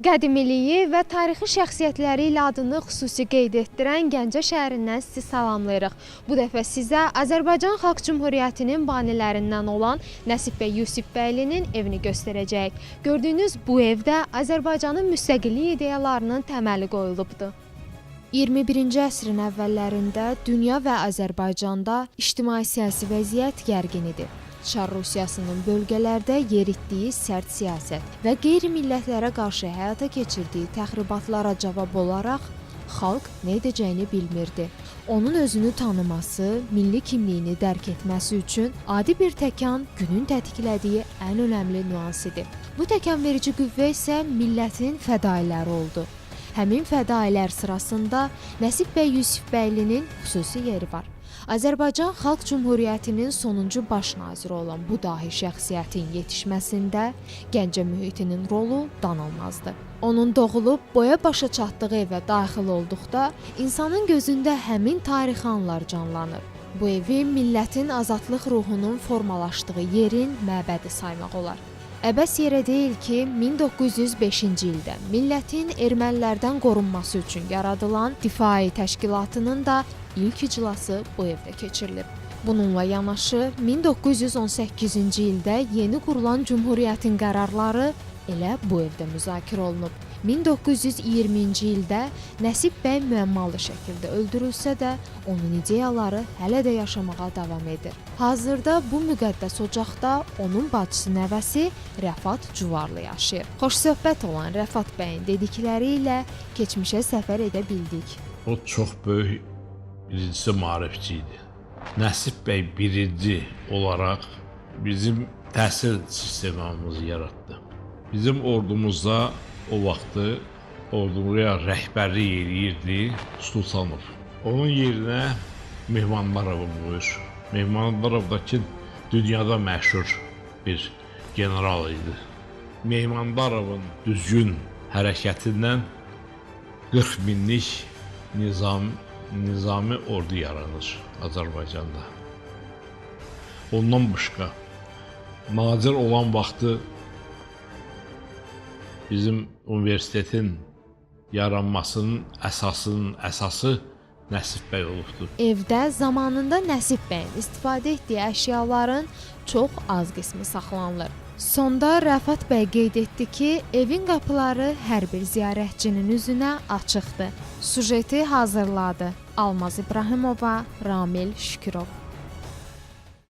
Qədimiliyi və tarixi şəxsiyyətləri ilə adını xüsusi qeyd etdirən Gəncə şəhərindən sizi salamlayırıq. Bu dəfə sizə Azərbaycan Xalq Cümhuriyyətinin banilərindən olan Nəsib bəy Yusifbəylinin evini göstərəcəyik. Gördüyünüz bu evdə Azərbaycanın müstəqillik ideyalarının təməli qoyulubdu. 21-ci əsrin əvvəllərində dünya və Azərbaycanda ictimai-siyasi vəziyyət gərgin idi. Çar Rusiyasının bölgələrdə yeritdiyi sərt siyasət və qeyri-millətlərə qarşı həyata keçirdiyi təxribatlara cavab olaraq xalq nə edəcəyini bilmirdi. Onun özünü tanıması, milli kimliyini dərk etməsi üçün adi bir təkan günün tətiklədiyi ən önəmli nüans idi. Bu təkanverici qüvvə isə millətin fədailəri oldu. Həmin fədailər sırasında Nəsib bəy Yusifbəylinin xüsusi yeri var. Azərbaycan Xalq Cümhuriyyətinin sonuncu baş naziri olan bu dahi şəxsiyyətin yetişməsində Gəncə mühitinin rolu danılmazdır. Onun doğulub boya başa çatdığı evə daxil olduqda insanın gözündə həmin tarixi anlar canlanır. Bu evi millətin azadlıq ruhunun formalaşdığı yerin məbədi saymaq olar. Əbəs yerə deyil ki, 1905-ci ildə millətin ermənilərdən qorunması üçün yaradılan Difai Təşkilatının da ilk iclası bu evdə keçirilib. Bununla yanaşı 1918-ci ildə yeni qurulan cümhuriyyətin qərarları elə bu evdə müzakirə olunub. 1920-ci ildə Nəsib bəy müəmmalı şəkildə öldürülsə də, onun ideyaları hələ də yaşamağa davam edir. Hazırda bu müqəddəs ocaqda onun bacısı nəvəsi Rəfat Cuvarlı yaşayır. Xoşsöhbət olan Rəfat bəyin dedikləri ilə keçmişə səfər edə bildik. O çox böyük birincisi maarifçi idi. Nəsib bəy birinci olaraq bizim təhsil sistemimizi yaratdı. Bizim ordumuzda o vaxtı orduya rəhbərlik eləyirdi Sultanov. Onun yerinə Mehmandarov buyur. Mehmandarov da ki dünyada məşhur bir general idi. Mehmandarovun düzgün hərəkətindən 40 minlik nizam nizami ordu yaranır Azərbaycanda. Ondan başqa nazir olan vaxtı bizim universitetin yaranmasının əsasının əsası Nəsib bəy olubdur. Evdə zamanında Nəsib bəyin istifadə etdiyi əşyaların çox az qismi saxlanılır. Sonda Rəfat bəy qeyd etdi ki, evin qapıları hər bir ziyarətçinin üzünə açıqdır. Sujeti hazırladı. Almaz İbrahimova, Ramil Şükürov.